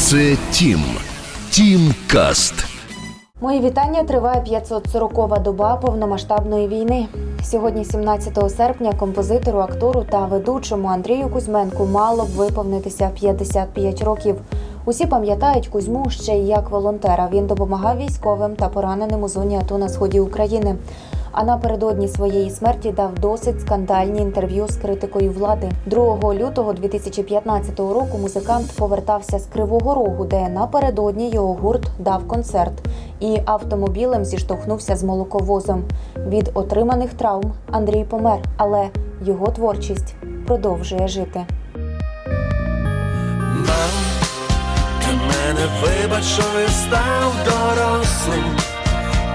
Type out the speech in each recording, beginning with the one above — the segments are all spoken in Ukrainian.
Це Тім. Тім Каст. Мої вітання триває 540-ва доба повномасштабної війни. Сьогодні, 17 серпня, композитору, актору та ведучому Андрію Кузьменку мало б виповнитися 55 років. Усі пам'ятають Кузьму ще й як волонтера. Він допомагав військовим та пораненим у зоні АТО на сході України. А напередодні своєї смерті дав досить скандальні інтерв'ю з критикою влади. 2 лютого 2015 року музикант повертався з Кривого Рогу, де напередодні його гурт дав концерт і автомобілем зіштовхнувся з молоковозом. Від отриманих травм Андрій помер, але його творчість продовжує жити. Мам, ти мене вибач, що став дорослим,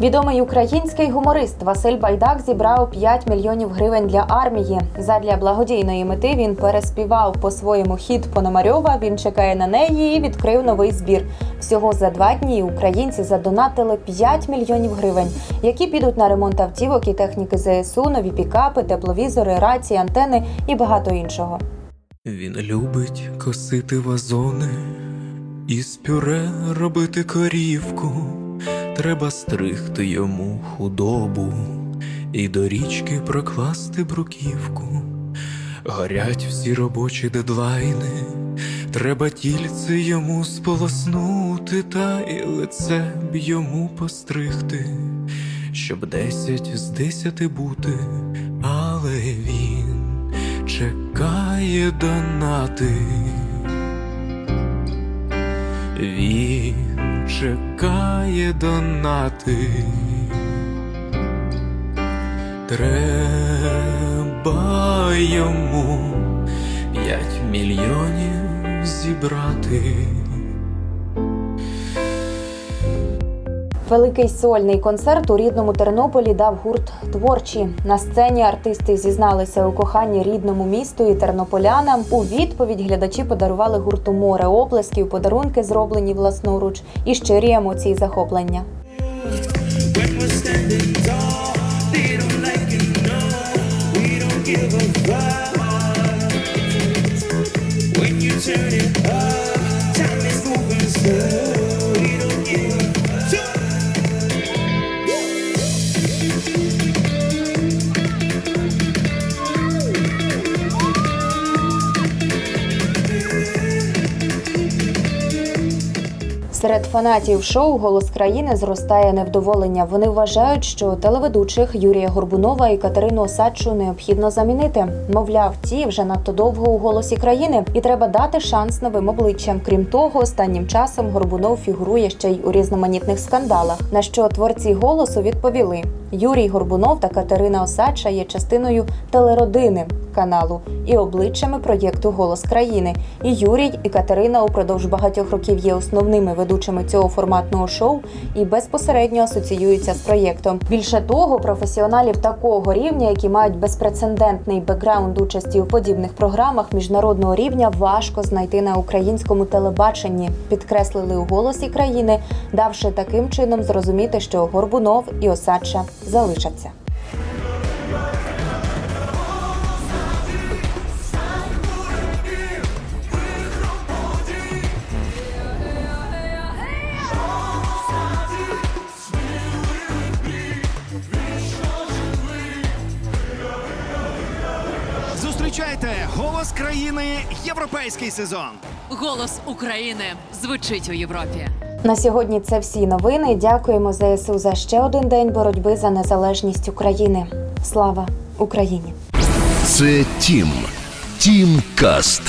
Відомий український гуморист Василь Байдак зібрав 5 мільйонів гривень для армії. Задля благодійної мети він переспівав по-своєму хіт Пономарьова. Він чекає на неї і відкрив новий збір. Всього за два дні українці задонатили 5 мільйонів гривень, які підуть на ремонт автівок і техніки ЗСУ, нові пікапи, тепловізори, рації, антени і багато іншого. Він любить косити вазони, із пюре робити корівку. Треба стригти йому худобу і до річки прокласти бруківку. Горять всі робочі дедлайни, треба тільце йому сполоснути, та і лице б йому постригти, щоб десять з десяти бути, але він чекає донати. Він чекає донати. Треба йому п'ять мільйонів зібрати. Великий сольний концерт у рідному Тернополі дав гурт творчі. На сцені артисти зізналися у коханні рідному місту і тернополянам. У відповідь глядачі подарували гурту море оплесків, подарунки зроблені власноруч і щирі емоції захоплення. Standing tall, Серед фанатів шоу Голос країни зростає невдоволення. Вони вважають, що телеведучих Юрія Горбунова і Катерину Осадчу необхідно замінити. Мовляв, ті вже надто довго у голосі країни, і треба дати шанс новим обличчям. Крім того, останнім часом Горбунов фігурує ще й у різноманітних скандалах. На що творці голосу відповіли: Юрій Горбунов та Катерина Осадча є частиною телеродини каналу і обличчями проєкту Голос країни. І Юрій і Катерина упродовж багатьох років є основними ведучими цього форматного шоу і безпосередньо асоціюються з проєктом. Більше того, професіоналів такого рівня, які мають безпрецедентний бекграунд участі у подібних програмах міжнародного рівня, важко знайти на українському телебаченні. Підкреслили у голосі країни, давши таким чином зрозуміти, що Горбунов і Осадча залишаться. Голос країни Європейський сезон. Голос України звучить у Європі. На сьогодні це всі новини. Дякуємо ЗСУ за ще один день боротьби за незалежність України. Слава Україні! Це Тім. Тім Каст.